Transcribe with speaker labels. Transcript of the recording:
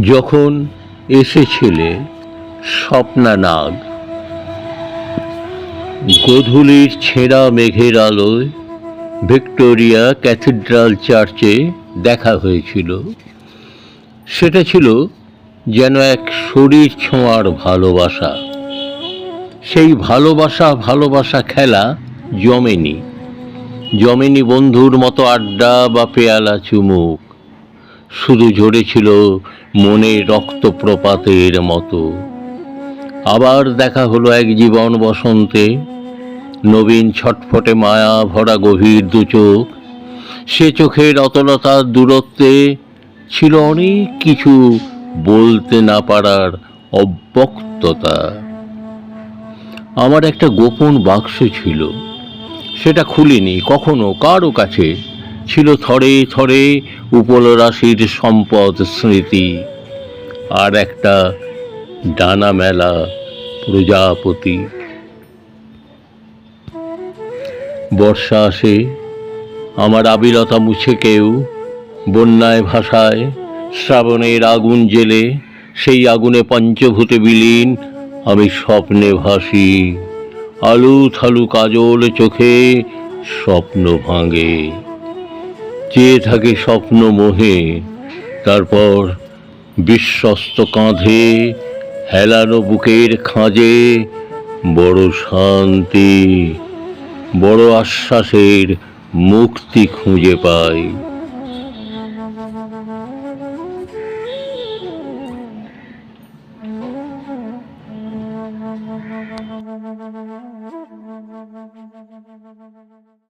Speaker 1: যখন এসেছিলে স্বপ্না নাগ গোধূলির ছেঁড়া মেঘের আলোয় ভিক্টোরিয়া ক্যাথিড্রাল চার্চে দেখা হয়েছিল। সেটা ছিল যেন এক শরীর ছোঁয়ার ভালোবাসা। সেই ভালোবাসা ভালোবাসা খেলা জমেনি। জমেনি বন্ধুর মতো আড্ডা বা পেয়ালা চুমুক। শুধু ঝরেছিল মনে রক্তপ্রপাতের মতো। আবার দেখা হলো এক জীবন বসন্তে। নবীন ছটফটে মায়া ভরা গভীর দু চোখ। সে চোখের অতলতার দূরত্বে ছিল অনেক কিছু বলতে না পারার অব্যক্ততা। আমার একটা গোপন বাক্স ছিল। সেটা খুলিনি, কখনো কারও কাছে। ছিল থরে থরে উপলরাশির সম্পদ স্মৃতি। আর একটা ডানা মেলা প্রজাপতি। বর্ষা আসে, আমার আবিলতা মুছে কেউ। বন্যায় ভাষায় শ্রাবণের আগুন জেলে, সেই আগুনে পঞ্চভূতে বিলীন আমি স্বপ্নে ভাসি। আলু থালু কাজল চোখে স্বপ্ন ভাঙে। চেয়ে থাকে স্বপ্ন মোহে, তারপর বিশ্বস্ত কাঁধে হেলানো বুকের খাঁজে বড় শান্তি, বড় আশ্বাসের মুক্তি খুঁজে পাই।